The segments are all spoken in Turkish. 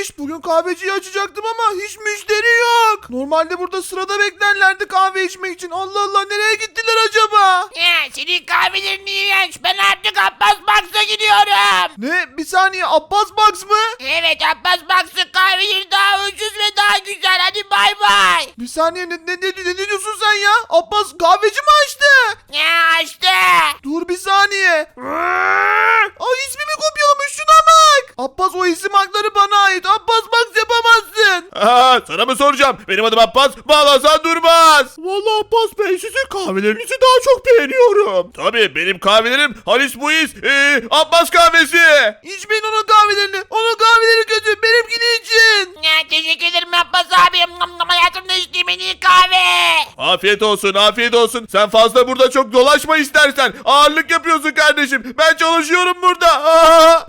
gelmiş. Bugün kahveciyi açacaktım ama hiç müşteri yok. Normalde burada sırada beklerlerdi kahve içmek için. Allah Allah nereye gittiler acaba? Ya, senin kahvelerin iğrenç. Ben artık Abbas Box'a gidiyorum. Ne? Bir saniye Abbas Box mı? Evet Abbas Box'ın kahveleri daha ucuz ve daha güzel. Hadi bay bay. Bir saniye ne, ne, ne, ne diyorsun sen ya? Abbas kahveci mi açtı? Ya işte. Dur bir saniye. Ay ismimi kopyalamış şuna bak. Abbas o isim hakları bana ait. Abbas Box yapamazsın. Aa, sana mı soracağım? Benim adım Abbas. Bağlasan durmaz. Vallahi Abbas Bey sizin kahvelerinizi daha çok beğeniyorum. Tabii benim kahvelerim Halis Muiz, ee, Abbas kahvesi. İçmeyin onun kahvelerini. Onun kahveleri kötü. Benimkini için. Ya, teşekkür ederim Abbas abi. Nom nom hayatımda içtiğim en iyi kahve. Afiyet olsun, afiyet olsun. Sen fazla burada çok dolaşma istersen. Ağırlık yapıyorsun kardeşim. Ben çalışıyorum burada. Aa!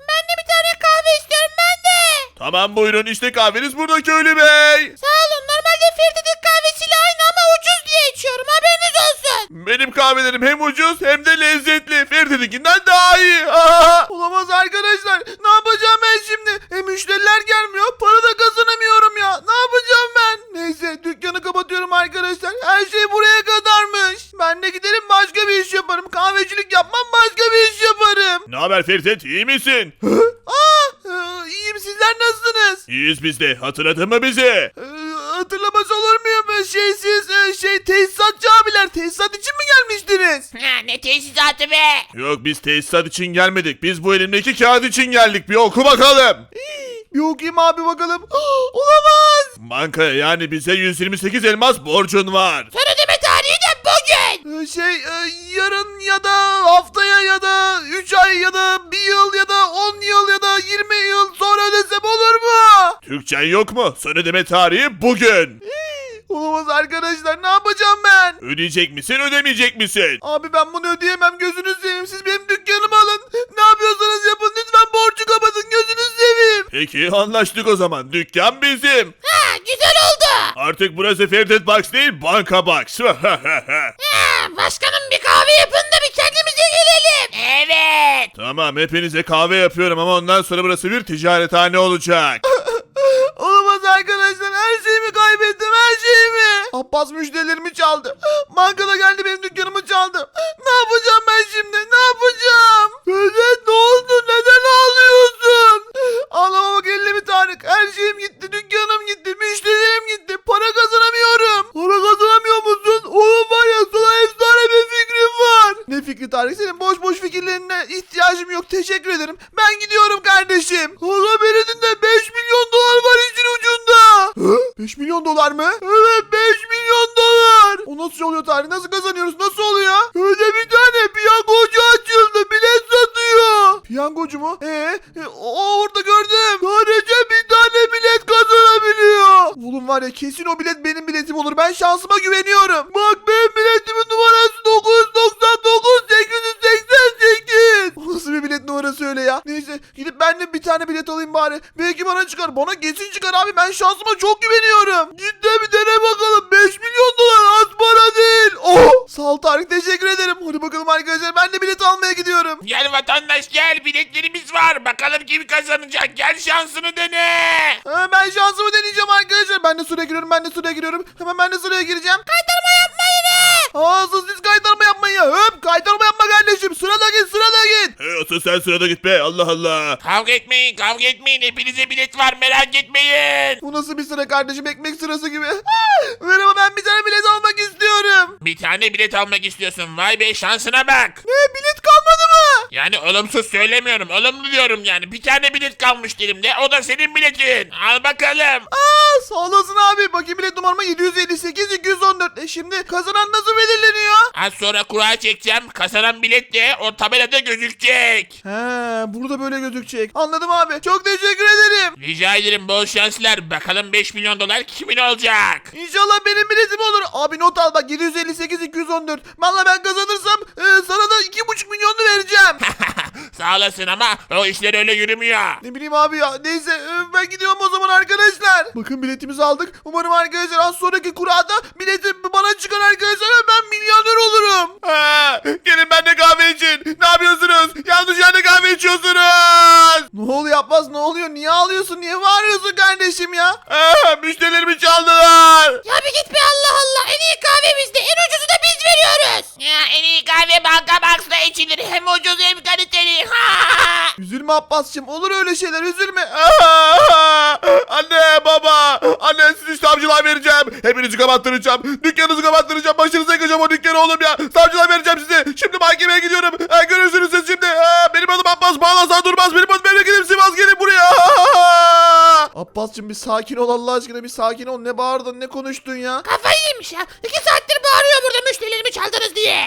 Ben de bir tane kahve istiyorum ben de. Tamam buyurun işte kahveniz burada köylü bey. Sağ olun. Normalde Ferdi'nin kahvesiyle aynı ama ucuz diye içiyorum. Haberiniz olsun. Benim kahvelerim hem ucuz hem de lezzetli. Ferdi'ninkinden daha iyi. Aa! Olamaz arkadaşlar. Ne yapacağım ben şimdi? E müşteriler gelmiyor. Para da kazanamıyorum ya. Ne yapacağım ben? Neyse dükkanı kapatıyorum arkadaşlar. Her şey buraya kadarmış. Ben de giderim başka bir iş yaparım. Kahvecilik yapmam başka bir iş yaparım. Ne haber Ferit? İyi misin? Aa, İyiyiz biz de. Hatırladın mı bizi? E, hatırlamaz olur muyum? Şey siz e, şey tesisatçı abiler tesisat için mi gelmiştiniz? Ha, ne tesisatı be. Yok biz tesisat için gelmedik. Biz bu elimdeki kağıt için geldik. Bir oku bakalım. Bir okuyayım abi bakalım. Olamaz. Bankaya yani bize 128 elmas borcun var. Son ödeme tarihi de bugün. Ee, Şey e, yarın ya da haftaya ya da 3 ay ya da 1 yıl ya da 10 yıl ya da 20 yıl sonra ödesem olur mu? Türkçen yok mu? Son ödeme tarihi bugün. Olamaz arkadaşlar ne yapacağım ben? Ödeyecek misin ödemeyecek misin? Abi ben bunu ödeyemem gözünüzü seveyim siz benim dükkanımı alın. Ne yapıyorsanız yapın lütfen borcu kapatın gözünüzü seveyim. Peki anlaştık o zaman. Dükkan bizim. Ha, güzel oldu. Artık burası Ferdet Box değil Banka Box. Ha, başkanım bir kahve yapın da bir kendimize gelelim. Evet. tamam hepinize kahve yapıyorum ama ondan sonra burası bir ticarethane olacak. Olamaz arkadaşlar her şeyimi kaybettim her şeyimi. Abbas müşterilerimi çaldı. Bankada geldi benim dükkanımı çaldı. Ne yapacağım ben şimdi ne yapacağım? Vedat Ne fikri Tarık senin boş boş fikirlerine ihtiyacım yok teşekkür ederim. Ben gidiyorum kardeşim. Hala beni dinle 5 milyon dolar var işin ucunda. 5 milyon dolar mı? Evet 5 milyon dolar. O nasıl oluyor Tarık nasıl kazanıyoruz nasıl oluyor? Öyle bir tane piyangocu açıldı bilet satıyor. Piyangocu mu? Ee, e, o orada gördüm. Sadece bir tane bilet kazanabiliyor. Oğlum var ya kesin o bilet benim biletim olur. Ben şansıma güveniyorum. Bak benim biletimin numarası 999 888. O nasıl bir bilet numarası öyle ya? Neyse gidip ben de bir tane bilet alayım bari. Belki bana çıkar. Bana kesin çıkar abi. Ben şansıma çok güveniyorum. Git de bir dene bakalım. 5 milyon dolar az para değil. Oh! Sağ ol Tarık teşekkür ederim. Hadi bakalım arkadaşlar ben de bilet almaya gidiyorum. Gel vatandaş gel biletlerimiz var. Bakalım kim kazanacak. Gel şansını dene. Ha, ben şansımı deneyeceğim arkadaşlar. Ben de sıraya giriyorum. Ben de sıraya giriyorum. Hemen ben de sıraya gireceğim. Kaytarma yapma yine. Aa sus siz kaytarma yapmayın ya. Höp kaytarma yapma kardeşim. Sırada git sırada asıl sen sırada git be Allah Allah. Kavga etmeyin kavga etmeyin. Hepinize bilet var merak etmeyin. Bu nasıl bir sıra kardeşim ekmek sırası gibi. Ah, Merhaba ben bir tane bilet almak istiyorum. Bir tane bilet almak istiyorsun. Vay be şansına bak. Ne bilet kalmadı mı? Yani olumsuz söylemiyorum. Olumlu diyorum yani. Bir tane bilet kalmış elimde. O da senin biletin. Al bakalım. Aa sağ olasın abi. Bakayım bilet numarama 758 214. E şimdi kazanan nasıl belirleniyor? Az sonra kura çekeceğim. Kazanan bilet de o tabelada gözükecek. He burada böyle gözükecek. Anladım abi. Çok teşekkür ederim. Rica ederim bol şanslar. Bakalım 5 milyon dolar kimin olacak? İnşallah benim biletim olur. Abi not al bak 758 214. Valla ben kazanırsam e, sana da 2,5 milyonunu vereceğim. Sağ olasın ama o işler öyle yürümüyor. ne bileyim abi ya. Neyse e, ben gidiyorum o zaman arkadaşlar. Bakın biletimizi aldık. Umarım arkadaşlar az sonraki kurada biletim bana çıkar arkadaşlar ve ben milyoner olurum. Ha, gelin ben de kahve için. Ne yapıyorsunuz? Yanlış yerde kahve içiyorsunuz. Abbas. Ne oluyor Abbas ne oluyor? Niye ağlıyorsun? Niye bağırıyorsun kardeşim ya? Aa, müşterilerimi çaldılar. Ya bir git be Allah Allah. En iyi kahve bizde. En ucuzu da biz veriyoruz. Ya en iyi kahve banka box'ta içilir. Hem ucuz hem kaliteli. Ha! Üzülme Abbas'cığım. Olur öyle şeyler üzülme. Aa, Anne baba. Anne sizi savcılığa vereceğim. Hepinizi kapattıracağım. Dükkanınızı kapattıracağım. Başınıza yıkacağım o dükkanı oğlum ya. Savcılığa vereceğim sizi. Şimdi mahkemeye gidiyorum. Ha, görürsünüz siz şimdi. Benim adım Abbas. Bağlasan durmaz. Benim adım memleketim Sivas. Gelin buraya. Abbas'cığım bir sakin ol Allah aşkına bir sakin ol. Ne bağırdın ne konuştun ya? Kafayı yemiş ya. İki saattir bağırıyor burada müşterilerimi çaldınız diye.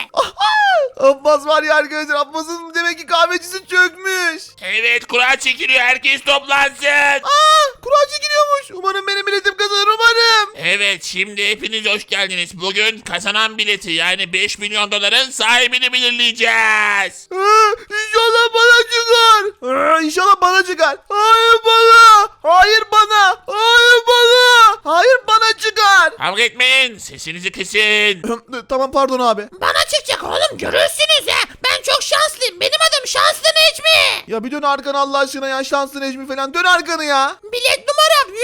Abbas var ya arkadaşlar. Abbas'ın demek ki kahvecisi çökmüş. Evet kura çekiliyor. Herkes toplansın. Aa, kura çekiliyormuş. Umarım benim biletim kazanır umarım. Evet şimdi hepiniz hoş geldiniz. Bugün kazanan bileti yani 5 milyon doların sahibini belirleyeceğiz. Aa, İnşallah bana çıkar. Aa, İnşallah bana çıkar. Hayır bana. Hayır bana. Hayır bana. Hayır bana çıkar. Kavga etmeyin. Sesinizi kesin. tamam pardon abi. Bana çıkacak oğlum görürsünüz ha. Ben çok şanslıyım. Benim adım Şanslı Necmi. Ya bir dön arkanı Allah aşkına ya. Şanslı Necmi falan. Dön arkanı ya. Bilet numaram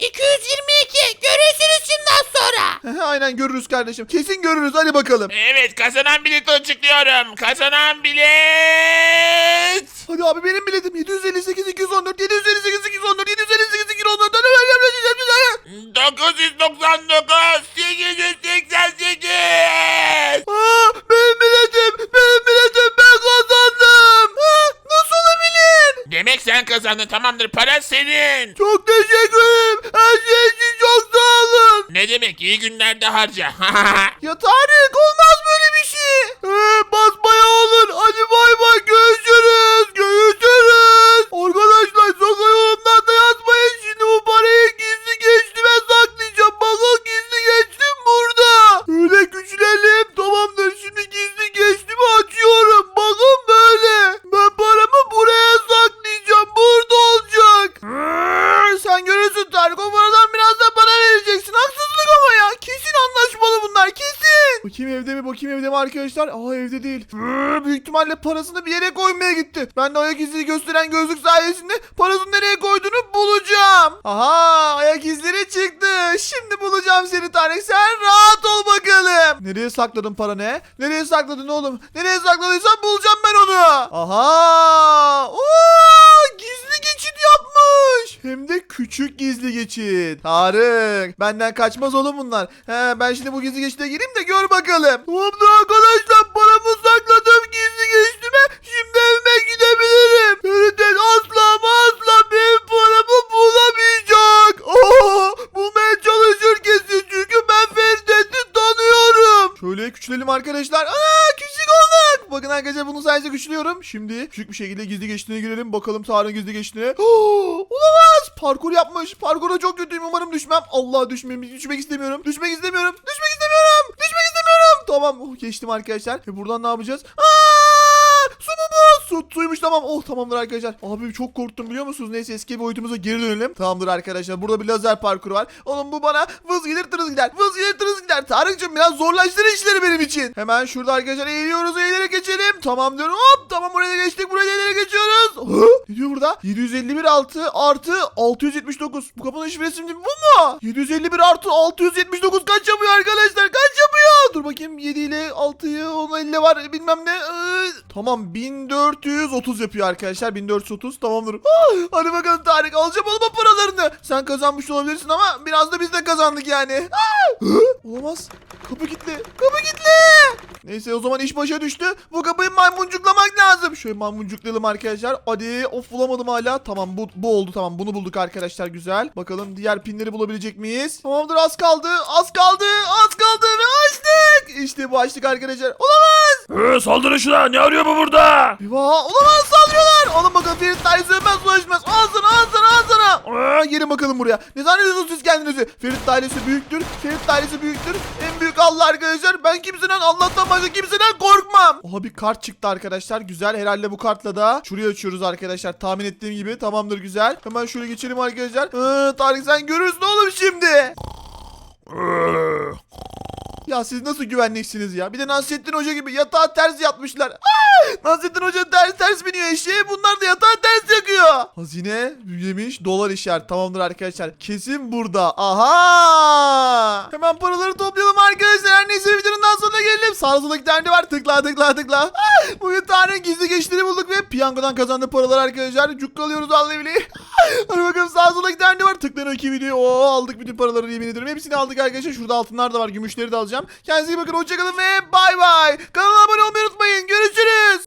111 222. Görürsünüz şimdi az sonra. Aynen görürüz kardeşim. Kesin görürüz. Hadi bakalım. Evet kazanan bileti açıklıyorum. Kazanan bilet. Hadi abi benim biletim 758 214 758 214 758 999 888. Aa, benim biletim benim biletim ben kazandım. Ha, nasıl olabilir? Demek sen kazandın tamamdır para senin. Çok teşekkür ederim. Her şey için çok sağ olun. Ne demek iyi günlerde harca. Ya Tarık olmaz parasını bir yere. Ben de ayak izini gösteren gözlük sayesinde parasını nereye koyduğunu bulacağım. Aha ayak izleri çıktı. Şimdi bulacağım seni Tarık. Sen rahat ol bakalım. Nereye sakladın para ne? Nereye sakladın oğlum? Nereye sakladıysan bulacağım ben onu. Aha! Oo! Gizli geçit yapmış. Hem de küçük gizli geçit. Tarık benden kaçmaz oğlum bunlar. He, ben şimdi bu gizli geçite gireyim de gör bakalım. Tamamdır arkadaşlar paramı sakladım gizli geçtime. Şimdi arkadaşlar. Aa küçük olduk. Bakın arkadaşlar bunu sadece güçlüyorum. Şimdi küçük bir şekilde gizli geçtiğine girelim. Bakalım Tarık'ın gizli geçtiğine. Olamaz. Parkur yapmış. Parkura çok kötüyüm. Umarım düşmem. Allah düşmem. Düşmek istemiyorum. Düşmek istemiyorum. Düşmek istemiyorum. Düşmek istemiyorum. Tamam. Oh, geçtim arkadaşlar. E buradan ne yapacağız? Aa! Su suymuş tamam. Oh tamamdır arkadaşlar. Abi çok korktum biliyor musunuz? Neyse eski boyutumuza geri dönelim. Tamamdır arkadaşlar. Burada bir lazer parkuru var. Oğlum bu bana vız gelir tırız gider. Vız gelir tırız gider. Tarık'cığım biraz zorlaştır işleri benim için. Hemen şurada arkadaşlar eğiliyoruz eğilerek geçelim. Tamam diyorum. Hop tamam buraya geçtik. Buraya da geçiyoruz. Hı? Ne diyor burada? 751 altı artı 679. Bu kapının şifresi bu mu? 751 artı 679 kaç yapıyor arkadaşlar? Kaç? Dur bakayım 7 ile 6'yı 10 50 var bilmem ne. Ee, tamam 1430 yapıyor arkadaşlar. 1430 tamamdır. Ah, hadi bakalım Tarık alacağım oğlum paralarını. Sen kazanmış olabilirsin ama biraz da biz de kazandık yani. Ah! Olamaz. Kapı kilitli. Kapı kilitli. Neyse o zaman iş başa düştü. Bu kapıyı maymuncuklamak lazım. Şöyle maymuncuklayalım arkadaşlar. Hadi of bulamadım hala. Tamam bu, bu oldu tamam bunu bulduk arkadaşlar güzel. Bakalım diğer pinleri bulabilecek miyiz? Tamamdır az kaldı. Az kaldı. Az kaldı ve açtık. İşte bu açtık arkadaşlar. Olamaz. Ee, saldırın şuna. Ne arıyor bu burada? Eyvah olamaz saldırıyorlar. Alın bakalım Ferit Dairesi ölmez ulaşmaz. Al sana al sana al sana. Aa, gelin bakalım buraya. Ne zannediyorsunuz siz kendinizi? Ferit Dairesi büyüktür. Ferit Dairesi büyüktür. En büyük Allah arkadaşlar. Ben kimseden Allah'tan başka kimseden korkmam. Oha bir kart çıktı arkadaşlar. Güzel. Herhalde bu kartla da şuraya açıyoruz arkadaşlar. Tahmin ettiğim gibi. Tamamdır güzel. Hemen şöyle geçelim arkadaşlar. Ee, Tarık sen görürsün oğlum şimdi. Ya siz nasıl güvenliksiniz ya? Bir de Nasrettin Hoca gibi yatağa ters yatmışlar. Aa! Nasrettin Hoca ters ters biniyor eşeğe. Bunlar da yatağa ters yakıyor. Hazine yemiş dolar işaret. Tamamdır arkadaşlar. Kesin burada. Aha! Hemen paraları toplayalım arkadaşlar. Sonuna gelelim. Sağ sola iki tane var. Tıkla tıkla tıkla. Ah, Bugün Tanrı'nın gizli geçtiğini bulduk ve piyangodan kazandığı paralar arkadaşlar. Cukkalıyoruz vallahi billahi. Hadi bakalım sağ sola iki tane var. Tıklayın iki videoyu. Oo aldık bütün paraları yemin ediyorum. Hepsini aldık arkadaşlar. Şurada altınlar da var. Gümüşleri de alacağım. Kendinize iyi bakın. Hoşçakalın ve bay bay. Kanala abone olmayı unutmayın. Görüşürüz.